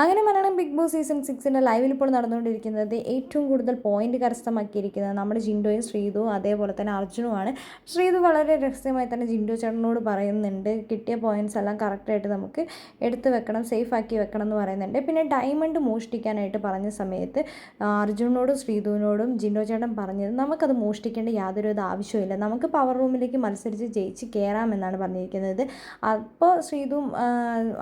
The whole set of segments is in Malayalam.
അങ്ങനെ മലയാളം ബിഗ് ബോസ് സീസൺ സിക്സിന്റെ ലൈവിൽ ഇപ്പോൾ നടന്നുകൊണ്ടിരിക്കുന്നത് ഏറ്റവും കൂടുതൽ പോയിന്റ് കരസ്ഥമാക്കിയിരിക്കുന്നത് നമ്മുടെ ജിൻഡോയും ശ്രീതുവും അതേപോലെ തന്നെ അർജുനുമാണ്. ശ്രീതു വളരെ രഹസ്യമായി തന്നെ ജിൻഡോ ചേട്ടനോട് പറയുന്നുണ്ട് കിട്ടിയ പോയിന്റ്സ് എല്ലാം കറക്റ്റായിട്ട് നമുക്ക് എടുത്തു വെക്കണം സേഫ് ആക്കി വെക്കണം എന്ന് പറയുന്നുണ്ട്. പിന്നെ ഡയമണ്ട് മോഷ്ടിക്കാനായിട്ട് പറഞ്ഞ സമയത്ത് അർജുനോടും ശ്രീതുവിനോടും ജിൻഡോ ചേട്ടൻ പറഞ്ഞത് നമുക്കത് മോഷ്ടിക്കേണ്ട യാതൊരുവിധ ആവശ്യമില്ല നമുക്ക് പവർ റൂമിലേക്ക് മത്സരിച്ച് ജയിച്ച് കയറാമെന്നാണ് പറഞ്ഞിരിക്കുന്നത്. അപ്പോൾ ശ്രീതുവും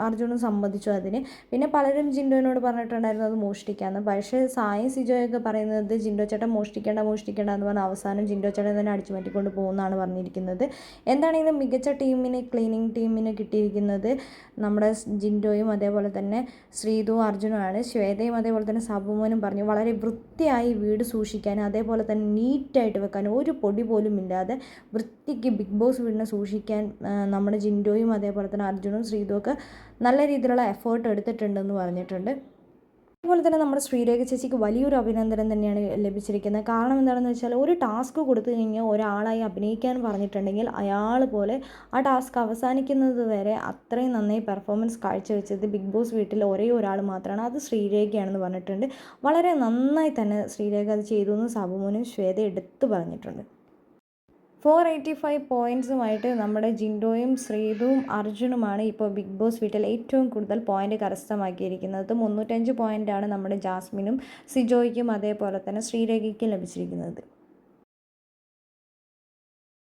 അർജുനും സമ്മതിച്ചു അതിന്. പിന്നെ പലരും ജിൻഡോനോട് പറഞ്ഞിട്ടുണ്ടായിരുന്നു അത് മോഷ്ടിക്കാമെന്ന് പക്ഷേ സായും സിജോയൊക്കെ പറയുന്നത് ജിൻഡോ ചേട്ടൻ മോഷ്ടിക്കേണ്ട മോഷ്ടിക്കേണ്ട എന്ന് പറഞ്ഞാൽ അവസാനം ജിൻഡോ ചേട്ടൻ തന്നെ അടിച്ചു മാറ്റിക്കൊണ്ട് പോകുന്നതാണ് പറഞ്ഞിരിക്കുന്നത്. എന്താണെങ്കിലും മികച്ച ടീമിന് ക്ലീനിങ് ടീമിന് കിട്ടിയിരിക്കുന്നത് നമ്മുടെ ജിൻഡോയും അതേപോലെ തന്നെ ശ്രീതു അർജുനുമാണ്. ശ്വേതയും അതേപോലെ തന്നെ സബുമോനും പറഞ്ഞു വളരെ വൃത്തിയായി വീട് സൂക്ഷിക്കാനും അതേപോലെ തന്നെ നീറ്റായിട്ട് വെക്കാനും ഒരു പൊടി പോലും ഇല്ലാതെ വൃത്തിക്ക് ബിഗ് ബോസ് വീടിനെ സൂക്ഷിക്കാൻ നമ്മുടെ ജിൻഡോയും അതേപോലെ തന്നെ അർജുനും ശ്രീതുവൊക്കെ നല്ല രീതിയിലുള്ള എഫേർട്ട് എടുത്തിട്ടുണ്ടെന്ന് പറഞ്ഞിട്ടുണ്ട്. അതുപോലെ തന്നെ നമ്മുടെ ശ്രീരേഖ ചേച്ചിക്ക് വലിയൊരു അഭിനന്ദനം തന്നെയാണ് ലഭിച്ചിരിക്കുന്നത്. കാരണം എന്താണെന്ന് വെച്ചാൽ ഒരു ടാസ്ക് കൊടുത്തു കഴിഞ്ഞാൽ ഒരാളായി അഭിനയിക്കാൻ പറഞ്ഞിട്ടുണ്ടെങ്കിൽ അയാൾ പോലെ ആ ടാസ്ക് അവസാനിക്കുന്നത് വരെ അത്രയും നന്നായി പെർഫോമൻസ് കാഴ്ചവെച്ചത് ബിഗ് ബോസ് വീട്ടിൽ ഒരേ ഒരാൾ മാത്രമാണ്. അത് ശ്രീരേഖയാണെന്ന് പറഞ്ഞിട്ടുണ്ട്. വളരെ നന്നായി തന്നെ ശ്രീരേഖ അത് ചെയ്തു എന്ന് സാബുമോനും ശ്വേത എടുത്തു പറഞ്ഞിട്ടുണ്ട്. ഫോർ എയ്റ്റി ഫൈവ് പോയിന്റ്സുമായിട്ട് നമ്മുടെ ജിൻഡോയും ശ്രീതുവും അർജുനുമാണ് ഇപ്പോൾ ബിഗ് ബോസ് വീട്ടിൽ ഏറ്റവും കൂടുതൽ പോയിന്റ് കരസ്ഥമാക്കിയിരിക്കുന്നത്. മുന്നൂറ്റഞ്ച് പോയിന്റാണ് നമ്മുടെ ജാസ്മിനും സിജോയ്ക്കും അതേപോലെ തന്നെ ശ്രീരേഖയ്ക്കും ലഭിച്ചിരിക്കുന്നത്.